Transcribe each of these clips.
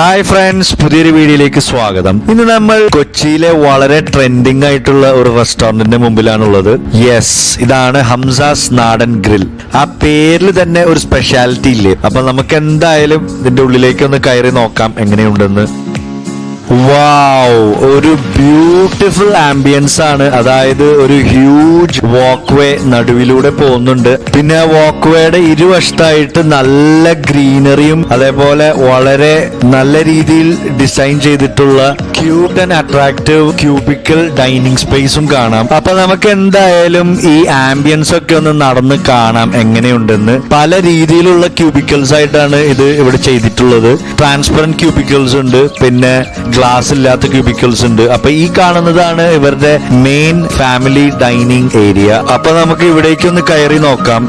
Hi friends പുതിയൊരു വീഡിയോയിലേക്ക് സ്വാഗതം. ഇന്ന് നമ്മൾ കൊച്ചിയിലെ വളരെ ട്രെൻഡിങ് ആയിട്ടുള്ള ഒരു റെസ്റ്റോറന്റിന്റെ മുമ്പിലാണുള്ളത്. യെസ് ഇതാണ് ഹംസാസ് നാടൻ ഗ്രിൽ ആ പേരിൽ തന്നെ ഒരു സ്പെഷ്യാലിറ്റി ഇല്ലേ? അപ്പൊ നമുക്ക് എന്തായാലും ഇതിന്റെ ഉള്ളിലേക്ക് ഒന്ന് കയറി നോക്കാം എങ്ങനെയുണ്ടെന്ന്. ഒരു ബ്യൂട്ടിഫുൾ ആംബിയൻസ് ആണ്. അതായത് ഒരു ഹ്യൂജ് വാക്ക്വേ നടുവിലൂടെ പോകുന്നുണ്ട്. പിന്നെ ആ വാക്ക് വേയുടെ ഇരുവശത്തായിട്ട് നല്ല ഗ്രീനറിയും അതേപോലെ വളരെ നല്ല രീതിയിൽ ഡിസൈൻ ചെയ്തിട്ടുള്ള cute and attractive cubicle dining സ്പേസും കാണാം. അപ്പൊ നമുക്ക് എന്തായാലും ഈ ആംബിയൻസ് ഒക്കെ ഒന്ന് നടന്ന് കാണാം എങ്ങനെയുണ്ടെന്ന്. പല രീതിയിലുള്ള ക്യൂബിക്കൽസ് ആയിട്ടാണ് ഇത് ഇവിടെ ചെയ്തിട്ടുള്ളത്. ട്രാൻസ്പെറന്റ് ക്യൂബിക്കൽസ് ഉണ്ട് പിന്നെ ഗ്ലാസ് ഇല്ലാത്ത ക്യൂബിക്കൽസ് ഉണ്ട്. അപ്പൊ ഈ കാണുന്നതാണ് ഇവരുടെ മെയിൻ ഫാമിലി ഡൈനിങ് ഏരിയ അപ്പൊ നമുക്ക് ഇവിടേക്ക് ഒന്ന് കയറി നോക്കാം.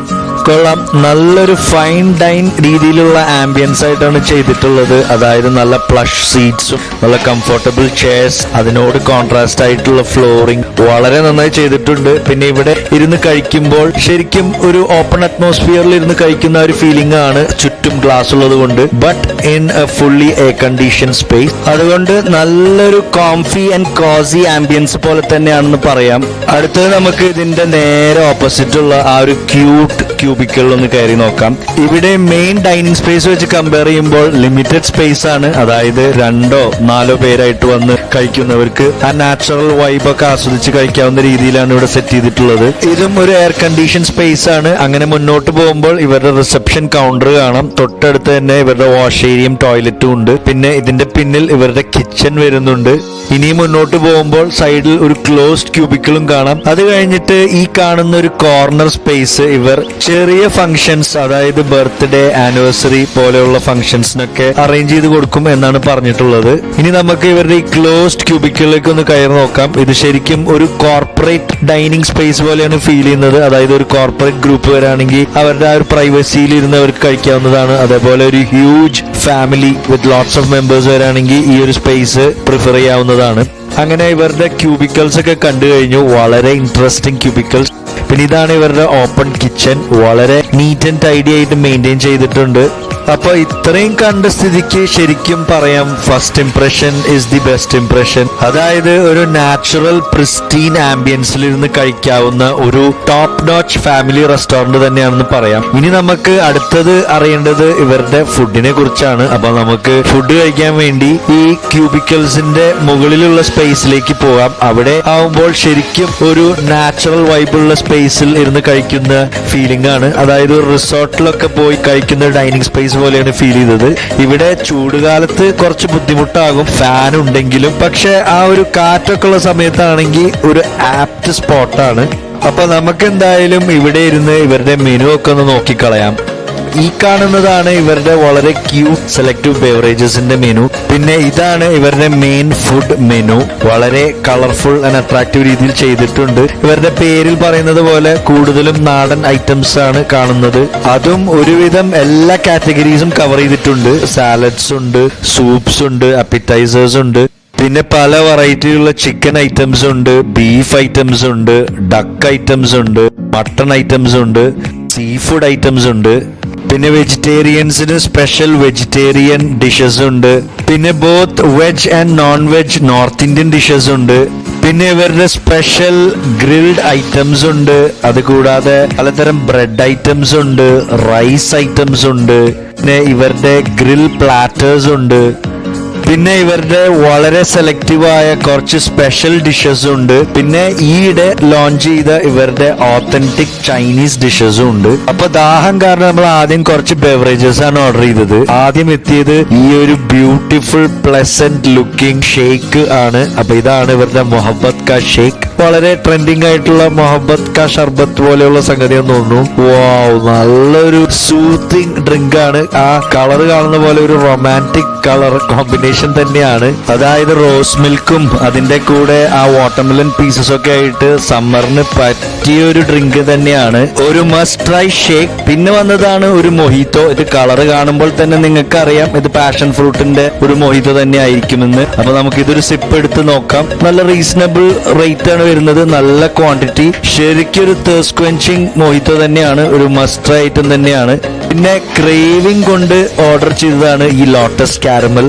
കൊള്ളാം. നല്ലൊരു ഫൈൻ ഡൈൻ രീതിയിലുള്ള ആംബിയൻസ് ആയിട്ടാണ് ചെയ്തിട്ടുള്ളത്. അതായത് നല്ല പ്ലഷ് സീറ്റ്സും നല്ല കംഫർട്ടബിൾ ചെയർസ് അതിനോട് കോൺട്രാസ്റ്റ് ആയിട്ടുള്ള ഫ്ലോറിംഗ് വളരെ നന്നായി ചെയ്തിട്ടുണ്ട്. പിന്നെ ഇവിടെ ഇരുന്ന് കഴിക്കുമ്പോൾ ശരിക്കും ഒരു ഓപ്പൺ അറ്റ്മോസ്ഫിയറിൽ ഇരുന്ന് കഴിക്കുന്ന ഒരു ഫീലിംഗ് ആണ് ചുറ്റും ഗ്ലാസ് ഉള്ളത് കൊണ്ട്. But in a fully air condition space അതുകൊണ്ട് നല്ലൊരു കോംഫി ആൻഡ് കോസി ആംബിയൻസ് പോലെ തന്നെയാണെന്ന് പറയാം. അടുത്തത് നമുക്ക് ഇതിന്റെ നേരെ ഓപ്പോസിറ്റ് ഉള്ള ആ ഒരു ക്യൂട്ട് ക്യൂബിക്കളിൽ ഒന്ന് കയറി നോക്കാം. ഇവിടെ മെയിൻ ഡൈനിങ് സ്പേസ് വെച്ച് കമ്പയർ ചെയ്യുമ്പോൾ ലിമിറ്റഡ് സ്പേസ് ആണ്. അതായത് രണ്ടോ നാലോ പേരായിട്ട് വന്ന് കഴിക്കുന്നവർക്ക് ആ നാച്ചുറൽ ഒക്കെ ആസ്വദിച്ച് കഴിക്കാവുന്ന രീതിയിലാണ് ഇവിടെ സെറ്റ് ചെയ്തിട്ടുള്ളത്. ഇതും ഒരു എയർ കണ്ടീഷൻ സ്പേസ് ആണ്. അങ്ങനെ മുന്നോട്ട് പോകുമ്പോൾ ഇവരുടെ റിസപ്ഷൻ കൗണ്ടർ കാണാം. തൊട്ടടുത്ത് തന്നെ ഇവരുടെ വാഷ് ഏരിയയും ടോയ്ലറ്റും ഉണ്ട്. പിന്നെ ഇതിന്റെ പിന്നിൽ ഇവരുടെ കിച്ചൺ വരുന്നുണ്ട്. ഇനി മുന്നോട്ട് പോകുമ്പോൾ സൈഡിൽ ഒരു ക്ലോസ്ഡ് ക്യൂബിക്കിളും കാണാം. അത് കഴിഞ്ഞിട്ട് ഈ കാണുന്ന ഒരു കോർണർ സ്പേസ് ഇവർ ചെറിയ ഫംഗ്ഷൻസ് അതായത് ബർത്ത്ഡേ ആനിവേഴ്സറി പോലെയുള്ള ഫംഗ്ഷൻസിനൊക്കെ അറേഞ്ച് ചെയ്ത് കൊടുക്കും എന്നാണ് പറഞ്ഞിട്ടുള്ളത്. ഇനി നമുക്ക് ഇവരുടെ ഈ ക്ലോസ്ഡ് ക്യൂബിക്കിളിലേക്ക് ഒന്ന് കയറി നോക്കാം. ഇത് ശരിക്കും ഒരു കോർപ്പറേറ്റ് ഡൈനിങ് സ്പേസ് പോലെയാണ് ഫീൽ ചെയ്യുന്നത്. അതായത് ഒരു കോർപ്പറേറ്റ് ഗ്രൂപ്പ് വരാണെങ്കിൽ അവരുടെ ആ ഒരു പ്രൈവസിയിൽ ഇരുന്ന് അവർക്ക് കഴിക്കാവുന്നതാണ്. അതേപോലെ ഒരു huge family with lots of members വരാണെങ്കിൽ ഈ ഒരു സ്പേസ് പ്രിഫർ ചെയ്യാവുന്നതാണ്. എന്നുള്ളതാണ് അങ്ങനെ ഇവരുടെ ക്യൂബിക്കൽസ് ഒക്കെ കണ്ടു കഴിഞ്ഞു. വളരെ ഇൻട്രസ്റ്റിംഗ് ക്യൂബിക്കൽസ് പിന്നെ ഇതാണ് ഇവരുടെ ഓപ്പൺ കിച്ചൺ വളരെ നീറ്റ് ആൻഡ് ടൈഡി ആയിട്ട് മെയിന്റെയിൻ ചെയ്തിട്ടുണ്ട്. അപ്പൊ ഇത്രയും കണ്ട സ്ഥിതിക്ക് ശരിക്കും പറയാം first impression is the best impression അതായത് ഒരു നാച്ചുറൽ പ്രിസ്റ്റീൻ ആംബിയൻസിൽ ഇരുന്ന് കഴിക്കാവുന്ന ഒരു ടോപ്പ് നോച്ച് ഫാമിലി റെസ്റ്റോറന്റ് തന്നെയാണെന്ന് പറയാം. ഇനി നമുക്ക് അടുത്തത് അറിയേണ്ടത് ഇവരുടെ ഫുഡിനെ കുറിച്ചാണ്. അപ്പൊ നമുക്ക് ഫുഡ് കഴിക്കാൻ വേണ്ടി ഈ ക്യൂബിക്കൽസിന്റെ മുകളിലുള്ള സ്പേസിലേക്ക് പോകാം. അവിടെ ആവുമ്പോൾ ശരിക്കും ഒരു നാച്ചുറൽ വൈബുള്ള സ്പേസിൽ ഇരുന്ന് കഴിക്കുന്ന ഫീലിംഗ് ആണ്. അതായത് ഒരു റിസോർട്ടിലൊക്കെ പോയി കഴിക്കുന്ന ഡൈനിങ് സ്പേസ് പോലെയാണ് ഫീൽ ചെയ്തത്. ഇവിടെ ചൂടുകാലത്ത് കുറച്ച് ബുദ്ധിമുട്ടാകും. ഫാൻ ഉണ്ടെങ്കിലും. പക്ഷെ ആ ഒരു കാറ്റൊക്കെ ഉള്ള സമയത്താണെങ്കിൽ ഒരു ആപ്റ്റ് സ്പോട്ടാണ് അപ്പൊ നമുക്ക് എന്തായാലും ഇവിടെ ഇരുന്ന് ഇവരുടെ മെനു ഒക്കെ ഒന്ന് നോക്കിക്കളയാം. ഈ കാണുന്നതാണ് ഇവരുടെ വളരെ ക്യൂട്ട് സെലക്റ്റീവ് ബെവറേജസിന്റെ മെനു പിന്നെ ഇതാണ് ഇവരുടെ മെയിൻ ഫുഡ് മെനു വളരെ കളർഫുൾ ആൻഡ് അട്രാക്റ്റീവ് രീതിയിൽ ചെയ്തിട്ടുണ്ട്. ഇവരുടെ പേരിൽ പറയുന്നത് പോലെ കൂടുതലും നാടൻ ഐറ്റംസ് ആണ് കാണുന്നത്. അതും ഒരുവിധം എല്ലാ കാറ്റഗറീസും കവർ ചെയ്തിട്ടുണ്ട്. സാലഡ്സ് ഉണ്ട് സൂപ്സ് ഉണ്ട് അപ്പിറ്റൈസേഴ്സ് ഉണ്ട്. പിന്നെ പല വെറൈറ്റിയുള്ള ചിക്കൻ ഐറ്റംസ് ഉണ്ട് ബീഫ് ഐറ്റംസ് ഉണ്ട് ഡക്ക് ഐറ്റംസ് ഉണ്ട് മട്ടൺ ഐറ്റംസ് ഉണ്ട് സീ ഫുഡ് ഐറ്റംസ് ഉണ്ട്. പിന്നെ വെജിറ്റേറിയൻസിന് സ്പെഷ്യൽ വെജിറ്റേറിയൻ ഡിഷസ് ഉണ്ട്. പിന്നെ both veg and non veg North Indian dishes ഉണ്ട്. പിന്നെ ഇവരുടെ സ്പെഷ്യൽ ഗ്രിൽഡ് ഐറ്റംസ് ഉണ്ട്. അതുകൂടാതെ പലതരം ബ്രെഡ് ഐറ്റംസ് ഉണ്ട് റൈസ് ഐറ്റംസ് ഉണ്ട്. പിന്നെ ഇവരുടെ ഗ്രിൽ പ്ലാറ്റേഴ്സ് ഉണ്ട്. പിന്നെ ഇവരുടെ വളരെ സെലക്റ്റീവായ കുറച്ച് സ്പെഷ്യൽ ഡിഷസ് ഉണ്ട്. പിന്നെ ഈയിടെ ലോഞ്ച് ചെയ്ത ഇവരുടെ ഓത്തന്റിക് ചൈനീസ് ഡിഷസും ഉണ്ട്. അപ്പൊ ദാഹം കാരണം നമ്മൾ ആദ്യം കുറച്ച് ബെവറേജസ് ആണ് ഓർഡർ ചെയ്തത്. ആദ്യം എത്തിയത് ഈ ഒരു ബ്യൂട്ടിഫുൾ പ്ലസന്റ് ലുക്കിംഗ് ഷേക്ക് ആണ്. അപ്പൊ ഇതാണ് ഇവരുടെ മൊഹബത്ത് കാ ഷേക്ക് വളരെ ട്രെൻഡിങ് ആയിട്ടുള്ള മൊഹബത്ത് കാ ഷർബത്ത് പോലെയുള്ള സംഗതി എന്ന് തോന്നുന്നു. വാവ് നല്ലൊരു സൂത്തിങ് ഡ്രിങ്ക് ആണ്. ആ കളർ കാണുന്ന പോലെ ഒരു റൊമാന്റിക് കളർ കോമ്പിനേഷൻ കോമ്പിനേഷൻ തന്നെയാണ്. അതായത് റോസ് മിൽക്കും അതിന്റെ കൂടെ ആ വാട്ടർമെലൻ പീസസ് ഒക്കെ ആയിട്ട് സമ്മറിന് പറ്റിയ ഒരു ഡ്രിങ്ക് തന്നെയാണ്. ഒരു മസ്റ്റ് ട്രൈ ഷേക്ക് പിന്നെ വന്നതാണ് ഒരു മൊഹിത്തോ ഇത് കളർ കാണുമ്പോൾ തന്നെ നിങ്ങൾക്ക് അറിയാം ഇത് പാഷൻ ഫ്രൂട്ടിന്റെ ഒരു മൊഹിത്തോ തന്നെ ആയിരിക്കുമെന്ന്. അപ്പൊ നമുക്ക് ഇതൊരു സിപ്പ് എടുത്ത് നോക്കാം. നല്ല റീസണബിൾ റേറ്റ് ആണ് വരുന്നത്. നല്ല ക്വാണ്ടിറ്റി ശരിക്കും ഒരു തേഴ്സ് ക്വൻഷിങ് മൊഹിത്തോ തന്നെയാണ്. ഒരു മസ്റ്റ് ഐറ്റം തന്നെയാണ്. പിന്നെ ക്രേവിംഗ് കൊണ്ട് ഓർഡർ ചെയ്തതാണ് ഈ ലോട്ടസ് കാരമൽ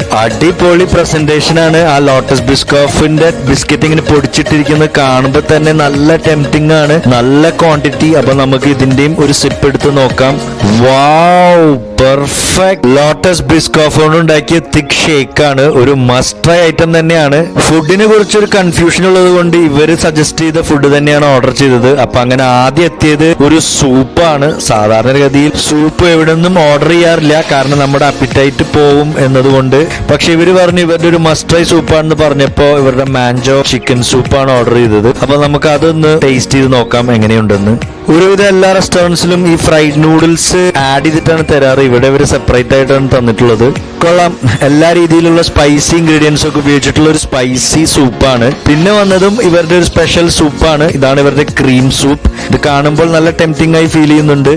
അടിപൊളി പ്രസന്റേഷൻ ആണ്. ആ ലോട്ടസ് ബിസ്കോഫിന്റെ ബിസ്ക്കറ്റ് ഇങ്ങനെ പൊടിച്ചിട്ടിരിക്കുന്നത് കാണുമ്പോൾ തന്നെ നല്ല ടെംപ്റ്റിംഗ് ആണ്. നല്ല ക്വാണ്ടിറ്റി അപ്പൊ നമുക്ക് ഇതിന്റെയും ഒരു സിപ്പ് എടുത്ത് നോക്കാം. വാവ് പെർഫെക്റ്റ് ലോട്ടസ് ബിസ്കോഫ് കൊണ്ട് ഉണ്ടാക്കിയ തിക് ഷേക്ക് ആണ്. ഒരു മസ്റ്റ് ട്രൈ ഐറ്റം തന്നെയാണ്. ഫുഡിനെ കുറിച്ച് ഒരു കൺഫ്യൂഷൻ ഉള്ളത് കൊണ്ട് ഇവർ സജസ്റ്റ് ചെയ്ത ഫുഡ് തന്നെയാണ് ഓർഡർ ചെയ്തത്. അപ്പൊ അങ്ങനെ ആദ്യം എത്തിയത് ഒരു സൂപ്പാണ് സാധാരണഗതിയിൽ സൂപ്പ് എവിടെ നിന്നും ഓർഡർ ചെയ്യാറില്ല. കാരണം നമ്മുടെ അപ്പിറ്റൈറ്റ് പോവും എന്നതുകൊണ്ട്. പക്ഷെ ഇവർ പറഞ്ഞു ഇവരുടെ ഒരു മസ്റ്റ് ട്രൈ സൂപ്പാണെന്ന് പറഞ്ഞപ്പോ ഇവരുടെ മാൻജോ ചിക്കൻ സൂപ്പാണ് ഓർഡർ ചെയ്തത്. അപ്പൊ നമുക്ക് അതൊന്ന് ടേസ്റ്റ് ചെയ്ത് നോക്കാം എങ്ങനെയുണ്ടെന്ന്. ഒരുവിധം എല്ലാ റെസ്റ്റോറന്റ്സിലും ഈ ഫ്രൈഡ് നൂഡിൽസ് ആഡ് ചെയ്തിട്ടാണ് തരാറ്. ഇവിടെ ഇവർ സെപ്പറേറ്റ് ആയിട്ടാണ് തന്നിട്ടുള്ളത്. കൊള്ളാം. എല്ലാ രീതിയിലുള്ള സ്പൈസി ഇൻഗ്രീഡിയൻസ് ഒക്കെ ഉപയോഗിച്ചിട്ടുള്ള ഒരു സ്പൈസി സൂപ്പാണ് പിന്നെ വന്നതും ഇവരുടെ ഒരു സ്പെഷ്യൽ സൂപ്പാണ് ഇതാണ് ഇവരുടെ ക്രീം സൂപ്പ് ഇത് കാണുമ്പോൾ നല്ല ടെംപ്റ്റിംഗ് ആയി ഫീൽ ചെയ്യുന്നുണ്ട്.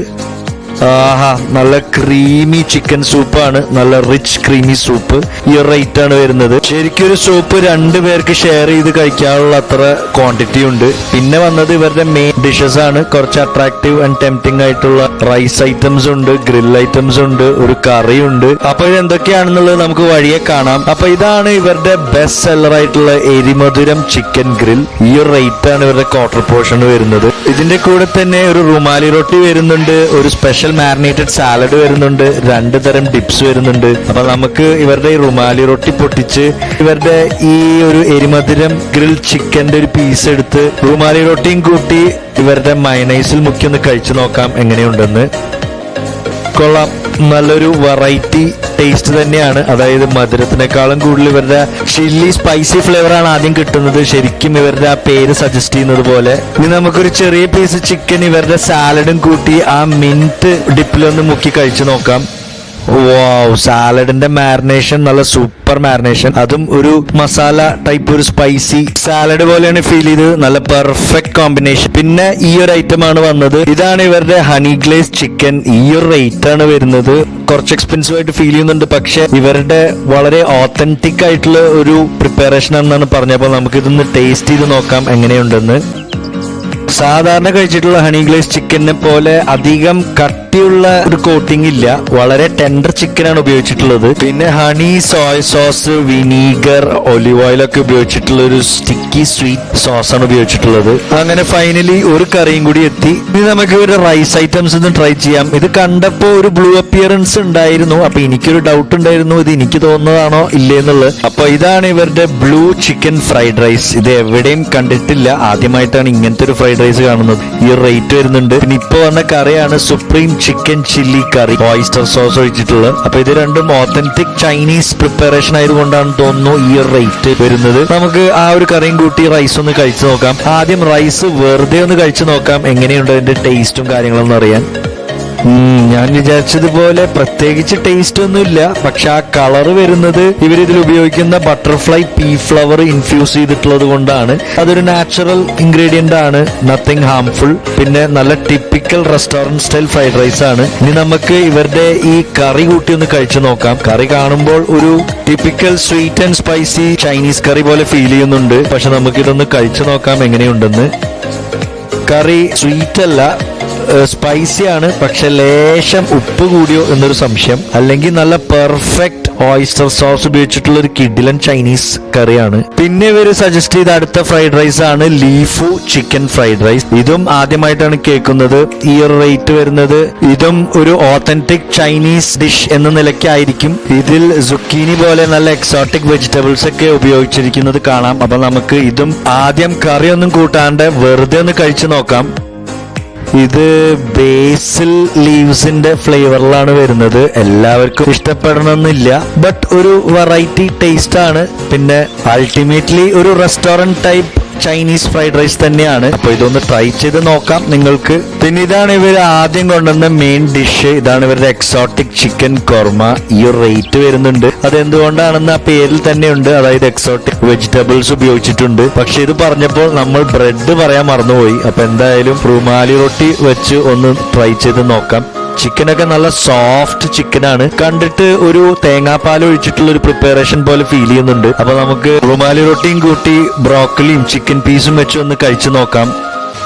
ആഹാ നല്ല ക്രീമി ചിക്കൻ സൂപ്പാണ് നല്ല റിച്ച് ക്രീമി സൂപ്പ് ഈ റേറ്റ് ആണ് വരുന്നത്. ശരിക്കും ഒരു സൂപ്പ് രണ്ടു പേർക്ക് ഷെയർ ചെയ്ത് കഴിക്കാനുള്ള അത്ര ക്വാണ്ടിറ്റി ഉണ്ട്. പിന്നെ വന്നത് ഇവരുടെ മെയിൻ ഡിഷസ് ആണ്. കുറച്ച് അട്രാക്റ്റീവ് ആൻഡ് ടെംപ്റ്റിംഗ് ആയിട്ടുള്ള റൈസ് ഐറ്റംസ് ഉണ്ട് ഗ്രിൽ ഐറ്റംസ് ഉണ്ട് ഒരു കറി ഉണ്ട്. അപ്പൊ ഇതെന്തൊക്കെയാണെന്നുള്ളത് നമുക്ക് വഴിയെ കാണാം. അപ്പൊ ഇതാണ് ഇവരുടെ ബെസ്റ്റ് സെല്ലർ ആയിട്ടുള്ള എരിമധുരം ചിക്കൻ ഗ്രിൽ ഈ ഒരു റേറ്റ് ആണ് ഇവരുടെ ക്വാർട്ടർ പോർഷൻ വരുന്നത്. ഇതിന്റെ കൂടെ തന്നെ ഒരു റുമാലി റൊട്ടി വരുന്നുണ്ട് ഒരു സ്പെഷ്യൽ മാരിനേറ്റഡ് സാലഡ് വരുന്നുണ്ട്. രണ്ട് തരം ഡിപ്സ് വരുന്നുണ്ട്. അപ്പൊ നമുക്ക് ഇവരുടെ ഈ റുമാലി റൊട്ടി പൊട്ടിച്ച് ഇവരുടെ ഈ ഒരു എരിമധുരം ഗ്രിൽ ചിക്കന്റെ ഒരു പീസ് എടുത്ത് റുമാലി റൊട്ടിയും കൂട്ടി ഇവരുടെ മയനൈസിൽ മുക്കി ഒന്ന് കഴിച്ചു നോക്കാം എങ്ങനെയുണ്ടെന്ന്. കൊള്ളാം. നല്ലൊരു വെറൈറ്റി ടേസ്റ്റ് തന്നെയാണ്. അതായത് മധുരത്തിനേക്കാളും കൂടുതൽ ഇവരുടെ ചില്ലി സ്പൈസി ഫ്ലേവർ ആണ് ആദ്യം കിട്ടുന്നത്. ശരിക്കും ഇവരുടെ ആ പേര് സജസ്റ്റ് ചെയ്യുന്നത് പോലെ. ഇനി നമുക്കൊരു ചെറിയ പീസ് ചിക്കൻ ഇവരുടെ സാലഡും കൂട്ടി ആ മിന്റ് ഡിപ്പിലൊന്ന് മുക്കി കഴിച്ചു നോക്കാം. സാലഡിന്റെ മാരിനേഷൻ നല്ല സൂപ്പർ മാരിനേഷൻ അതും ഒരു മസാല ടൈപ്പ് ഒരു സ്പൈസി സാലഡ് പോലെയാണ് ഫീൽ ചെയ്തത്. നല്ല പെർഫെക്റ്റ് കോമ്പിനേഷൻ പിന്നെ ഈ ഒരു ഐറ്റം ആണ് വന്നത്. ഇതാണ് ഇവരുടെ ഹണി ഗ്ലേസ് ചിക്കൻ ഈ ഒരു റേറ്റ് ആണ് വരുന്നത്. കുറച്ച് എക്സ്പെൻസീവ് ആയിട്ട് ഫീൽ ചെയ്യുന്നുണ്ട്. പക്ഷെ ഇവരുടെ വളരെ ഓത്തന്റിക് ആയിട്ടുള്ള ഒരു പ്രിപ്പറേഷൻ ആണെന്നാണ് പറഞ്ഞപ്പോൾ നമുക്ക് ഇതൊന്ന് ടേസ്റ്റ് ചെയ്ത് നോക്കാം എങ്ങനെയുണ്ടെന്ന്. സാധാരണ കഴിച്ചിട്ടുള്ള ഹണി ഗ്ലേസ് ചിക്കനെ പോലെ അധികം കട്ടിയുള്ള ഒരു കോട്ടിംഗ് ഇല്ല. വളരെ ടെൻഡർ ചിക്കൻ ആണ് ഉപയോഗിച്ചിട്ടുള്ളത്. പിന്നെ honey soya sauce vinegar olive oil ഒക്കെ ഉപയോഗിച്ചിട്ടുള്ള ഒരു സ്റ്റിക്കി സ്വീറ്റ് സോസ് ആണ് ഉപയോഗിച്ചിട്ടുള്ളത്. അങ്ങനെ ഫൈനലി ഒരു കറിയും കൂടി എത്തി. ഇനി നമുക്ക് ഒരു റൈസ് ഐറ്റംസ് ഒന്ന് ട്രൈ ചെയ്യാം. ഇത് കണ്ടപ്പോ ഒരു ബ്ലൂ അപ്പിയറൻസ് ഉണ്ടായിരുന്നു. അപ്പൊ എനിക്കൊരു ഡൗട്ട് ഉണ്ടായിരുന്നു. ഇത് എനിക്ക് തോന്നുന്നതാണോ ഇല്ലേ എന്നുള്ളത്. അപ്പൊ ഇതാണ് ഇവരുടെ ബ്ലൂ ചിക്കൻ ഫ്രൈഡ് റൈസ് ഇത് എവിടെയും കണ്ടിട്ടില്ല. ആദ്യമായിട്ടാണ് ഇങ്ങനത്തെ ഒരു ഫ്രൈഡ് റൈസ് കാണുന്നത്. ഈ റേറ്റ് വരുന്നുണ്ട്. പിന്നെ ഇപ്പൊ വന്ന കറിയാണ് supreme chicken chilli curry oyster sauce ഒഴിച്ചിട്ടുള്ളത്. അപ്പൊ ഇത് രണ്ടും ഓത്തന്റിക് ചൈനീസ് പ്രിപ്പറേഷൻ ആയതുകൊണ്ടാണ് തോന്നുന്നു ഈ റേറ്റ് വരുന്നത്. നമുക്ക് ആ ഒരു കറിയും കൂട്ടി റൈസ് ഒന്ന് കഴിച്ചു നോക്കാം. ആദ്യം റൈസ് വെറുതെ ഒന്ന് കഴിച്ചു നോക്കാം. എങ്ങനെയുണ്ട് അതിന്റെ ടേസ്റ്റും കാര്യങ്ങളൊന്നും അറിയാൻ. ഞാൻ വിചാരിച്ചതുപോലെ പ്രത്യേകിച്ച് ടേസ്റ്റ് ഒന്നുമില്ല. പക്ഷെ ആ കളർ വരുന്നത് ഇവർ ഇതിൽ ഉപയോഗിക്കുന്ന ബട്ടർഫ്ലൈ പീ ഫ്ലവർ ഇൻഫ്യൂസ് ചെയ്തിട്ടുള്ളത് കൊണ്ടാണ്. അതൊരു നാച്ചുറൽ ഇൻഗ്രീഡിയന്റ് ആണ്. നത്തിങ് ഹാംഫുൾ പിന്നെ നല്ല typical restaurant style fried rice ആണ്. ഇനി നമുക്ക് ഇവരുടെ ഈ കറി കൂട്ടി ഒന്ന് കഴിച്ചു നോക്കാം. കറി കാണുമ്പോൾ ഒരു typical sweet and spicy Chinese curry പോലെ ഫീൽ ചെയ്യുന്നുണ്ട്. പക്ഷെ നമുക്കിതൊന്ന് കഴിച്ചു നോക്കാം എങ്ങനെയുണ്ടെന്ന്. കറി സ്വീറ്റ് അല്ല സ്പൈസി ആണ്. പക്ഷെ ലേശം ഉപ്പ് കൂടിയോ എന്നൊരു സംശയം. അല്ലെങ്കിൽ നല്ല പെർഫെക്റ്റ് ഓയിസ്റ്റർ സോസ് ഉപയോഗിച്ചിട്ടുള്ള ഒരു കിഡിലൻ ചൈനീസ് കറിയാണ്. പിന്നെ ഇവർ സജസ്റ്റ് ചെയ്ത അടുത്ത ഫ്രൈഡ് റൈസ് ആണ് ലീഫു ചിക്കൻ ഫ്രൈഡ് റൈസ് ഇതും ആദ്യമായിട്ടാണ് കേൾക്കുന്നത്. ഈ ഒരു റേറ്റ് വരുന്നത് ഇതും ഒരു ഓത്തന്റിക് ചൈനീസ് ഡിഷ് എന്ന നിലയ്ക്കായിരിക്കും. ഇതിൽ സുക്കീനി പോലെ നല്ല എക്സോട്ടിക് വെജിറ്റബിൾസ് ഒക്കെ ഉപയോഗിച്ചിരിക്കുന്നത് കാണാം. അപ്പൊ നമുക്ക് ഇതും ആദ്യം കറിയൊന്നും കൂട്ടാണ്ട് വെറുതെ ഒന്ന് കഴിച്ചു നോക്കാം. ഇത് ബേസിൽ ലീവ്സിന്റെ ഫ്ലേവറിലാണ് വരുന്നത്. എല്ലാവർക്കും ഇഷ്ടപ്പെടണമെന്നില്ല. ബട്ട് ഒരു വെറൈറ്റി ടേസ്റ്റ് ആണ്. പിന്നെ അൾട്ടിമേറ്റ്ലി ഒരു restaurant type Chinese fried rice തന്നെയാണ്. അപ്പൊ ഇതൊന്ന് ട്രൈ ചെയ്ത് നോക്കാം. നിങ്ങൾക്ക് പിന്നെ ഇതാണ് ഇവർ ആദ്യം കൊണ്ടുവന്ന മെയിൻ ഡിഷ് ഇതാണ് ഇവരുടെ എക്സോട്ടിക് ചിക്കൻ കോർമ ഈ ഒരു റേറ്റ് വരുന്നുണ്ട്. അത് എന്തുകൊണ്ടാണെന്ന് ആ പേരിൽ തന്നെ ഉണ്ട് അതായത് എക്സോട്ടിക് വെജിറ്റബിൾസ് ഉപയോഗിച്ചിട്ടുണ്ട്. പക്ഷെ ഇത് പറഞ്ഞപ്പോൾ നമ്മൾ ബ്രെഡ് പറയാൻ മറന്നുപോയി. അപ്പൊ എന്തായാലും റുമാലി റൊട്ടി വെച്ച് ഒന്ന് ട്രൈ ചെയ്ത് നോക്കാം. ചിക്കനൊക്കെ നല്ല സോഫ്റ്റ് ചിക്കനാണ്. കണ്ടിട്ട് ഒരു തേങ്ങാപ്പാൽ ഒഴിച്ചിട്ടുള്ള ഒരു പ്രിപ്പറേഷൻ പോലെ ഫീൽ ചെയ്യുന്നുണ്ട്. അപ്പൊ നമുക്ക് റുമാലി റൊട്ടിയും കൂട്ടി ബ്രോക്കലിയും ചിക്കൻ പീസും വെച്ച് ഒന്ന് കഴിച്ചു നോക്കാം.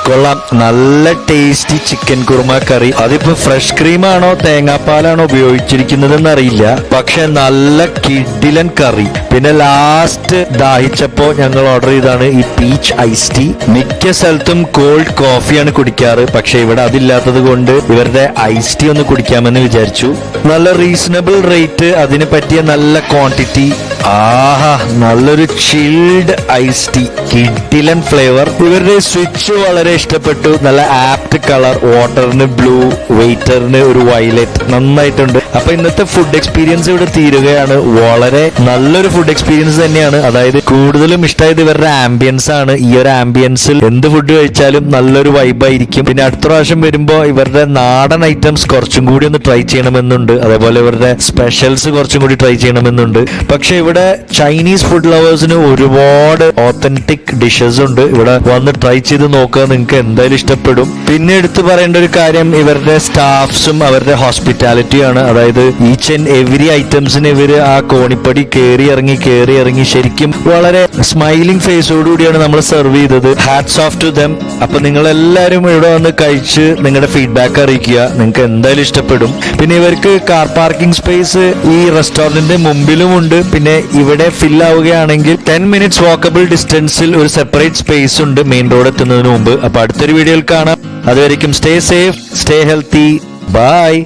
കൊള്ളാം. നല്ല ടേസ്റ്റി ചിക്കൻ കുറുമ കറി. അതിപ്പോ ഫ്രഷ് ക്രീമാണോ തേങ്ങാപ്പാലാണോ ഉപയോഗിച്ചിരിക്കുന്നതെന്ന് അറിയില്ല പക്ഷെ നല്ല കിഡിലൻ കറി. പിന്നെ ലാസ്റ്റ് ദാഹിച്ചപ്പോ ഞങ്ങൾ ഓർഡർ ചെയ്താണ് ഈ പീച്ച് ഐസ് ടീ മിക്ക സ്ഥലത്തും കോൾഡ് കോഫിയാണ് കുടിക്കാറ്. പക്ഷെ ഇവിടെ അതില്ലാത്തത് കൊണ്ട് ഇവരുടെ ഐസ് ടീ ഒന്ന് കുടിക്കാമെന്ന് വിചാരിച്ചു. നല്ല റീസണബിൾ റേറ്റ് അതിനെ പറ്റിയ നല്ല ക്വാണ്ടിറ്റി ആഹാ. നല്ലൊരു ചിൽഡ് ഐസ് ടീ കിഡിലൻ ഫ്ലേവർ ഇവരുടെ സ്വിച്ച് വളരെ ഇഷ്ടപ്പെട്ടു. നല്ല ആപ്റ്റ് കളർ വാട്ടറിന് ബ്ലൂ വെയിറ്ററിന് ഒരു വയലറ്റ് നന്നായിട്ടുണ്ട്. അപ്പൊ ഇന്നത്തെ ഫുഡ് എക്സ്പീരിയൻസ് ഇവിടെ തീരുകയാണ്. വളരെ നല്ലൊരു ഫുഡ് എക്സ്പീരിയൻസ് തന്നെയാണ്. അതായത് കൂടുതലും ഇഷ്ടമായത് ഇവരുടെ ആംബിയൻസ് ആണ്. ഈ ഒരു ആംബിയൻസിൽ എന്ത് ഫുഡ് കഴിച്ചാലും നല്ലൊരു വൈബായിരിക്കും പിന്നെ അടുത്ത പ്രാവശ്യം വരുമ്പോ ഇവരുടെ നാടൻ ഐറ്റംസ് കുറച്ചും കൂടി ഒന്ന് ട്രൈ ചെയ്യണമെന്നുണ്ട്. അതേപോലെ ഇവരുടെ സ്പെഷ്യൽസ് കുറച്ചും കൂടി ട്രൈ ചെയ്യണമെന്നുണ്ട്. പക്ഷെ ഇവിടെ ചൈനീസ് ഫുഡ് ലവേഴ്സിന് ഒരുപാട് ഓത്തന്റിക് ഡിഷസ് ഉണ്ട്. ഇവിടെ വന്ന് ട്രൈ ചെയ്ത് നോക്കുക നിങ്ങൾക്ക് എന്തായാലും ഇഷ്ടപ്പെടും. പിന്നെ എടുത്തു പറയേണ്ട ഒരു കാര്യം ഇവരുടെ സ്റ്റാഫ്സും അവരുടെ ഹോസ്പിറ്റാലിറ്റിയാണ് അതായത് ഈച്ച് ആൻഡ് എവറി ഐറ്റംസിന് ഇവർ ആ കോണിപ്പടി കയറി ഇറങ്ങി കയറി ഇറങ്ങി ശരിക്കും വളരെ സ്മൈലിംഗ് ഫേസോടുകൂടിയാണ് നമ്മൾ സെർവ് ചെയ്തത്. ഹാറ്റ്സ് ഓഫ് ടു ദം അപ്പൊ നിങ്ങൾ എല്ലാവരും ഇവിടെ വന്ന് കഴിച്ച് നിങ്ങളുടെ ഫീഡ്ബാക്ക് അറിയിക്കുക. നിങ്ങൾക്ക് എന്തായാലും ഇഷ്ടപ്പെടും. പിന്നെ ഇവർക്ക് കാർ പാർക്കിംഗ് സ്പേസ് ഈ റെസ്റ്റോറന്റിന്റെ മുമ്പിലും ഉണ്ട്. പിന്നെ ഇവിടെ ഫിൽ ആവുകയാണെങ്കിൽ ടെൻ മിനിറ്റ്സ് വാക്കബിൾ ഡിസ്റ്റൻസിൽ ഒരു സെപ്പറേറ്റ് സ്പേസ് ഉണ്ട് മെയിൻ റോഡ് എത്തുന്നതിന് മുമ്പ്. അപ്പൊ അടുത്തൊരു വീഡിയോയിൽ കാണാം. അതുവരെയും stay safe stay healthy bye